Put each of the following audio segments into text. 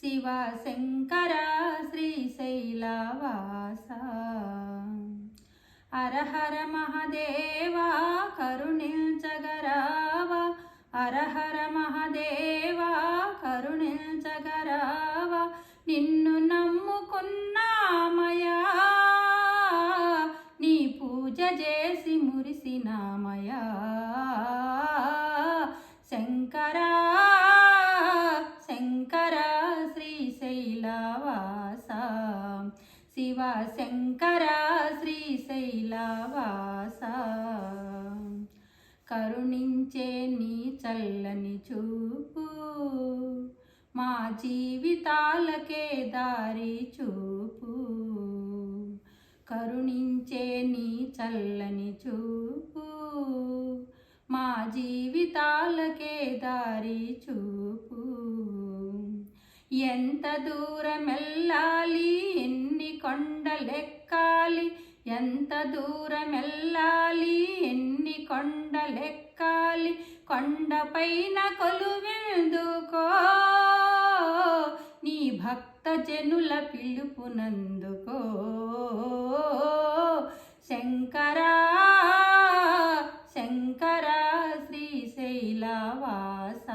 శివ శంకర శ్రీశైలవాస అరహర మహదేవా కరుణించగరావా. అరహర మహదేవా కరుణించగరావా. నిన్ను నమ్ముకున్నామయా. నీ పూజ చేసి మురిసినామయా. శంకర శంకర శ్రీశైలవాస. కరుణించే నీ చల్లని చూపు మా జీవితాలకే దారి చూపు. కరుణించే నీ చల్లని చూపు మా జీవితాలకే దారి చూపు. ఎంత దూరం వెళ్ళాలి ఎన్ని కొండలెక్కాలి. ఎంత దూరం వెళ్ళాలి ఎన్ని కొండలెక్కాలి? కొండపైన కొలువెందుకో? నీ భక్త జనుల పిలుపునందుకో? శంకరా శంకర శ్రీశైలవాస.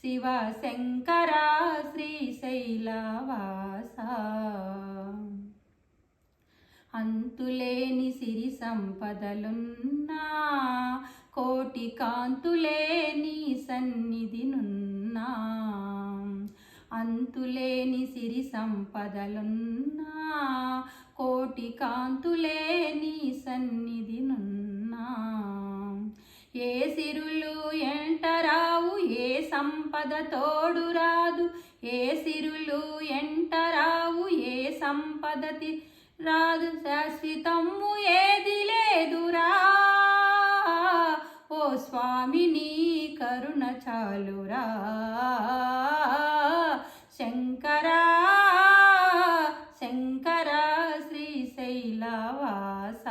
శివ శంకరా శ్రీశైలవాస. అంతులేని సిరి సంపదలున్నా కోటి కాంతులేని సన్నిధినున్నా. అంతులేని సిరి సంపదలున్నా కోటి కాంతులేని సన్నిధినున్నా. ఏ సిరులు ఎంటరావు ఏ సంపద తోడు రాదు. ఏ సిరులు ఎంటరావు ఏ సంపదతి రాదు శాశ్వతము ఏది లేదురా. ఓ స్వామి నీ కరుణ చాలురా. శంకరా శంకరా శ్రీశైలవాస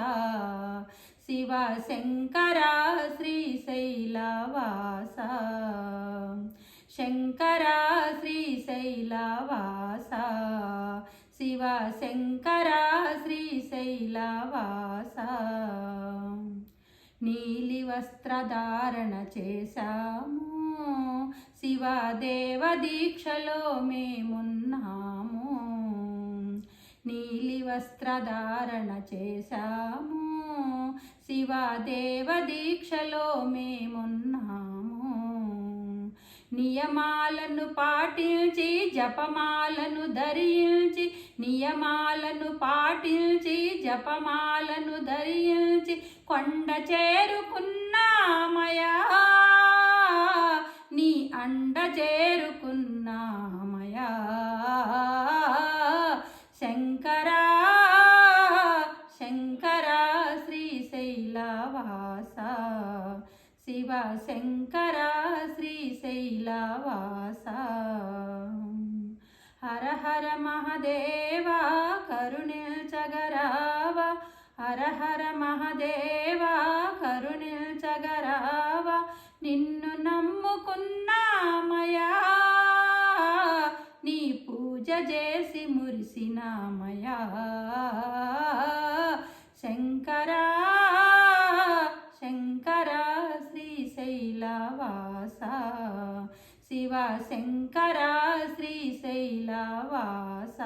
శివ శంకరా శ్రీశైలవాస శంకరా శ్రీశైలవాస శివ శంకర శ్రీశైలవాస నీలి వస్త్రధారణ చేశాము. శివదేవ దీక్షలో మేమున్నాము. నీలి వస్త్రధారణ చేశాము. శివదేవ దీక్షలో మేమున్నాము. నియమాలను పాటించి జపమాలను ధరించి నియమాలను పాటించి జపమాలను ధరించి కొండ చేరుకున్నామయా? నీ అండ చేరుకున్నామయా? శంకరా శంకర శ్రీశైలవాస శివ శంకర శ్రీశైలవాస హర మహదేవా కరుణించగరావ హర హర మహదేవా కరుణించగరావ నిన్ను నమ్ముకున్నామయా నీ పూజ చేసి మురిసినామయా. శంకరా శంకరా శ్రీశైలవాస శివ శంకర శ్రీశైలవాస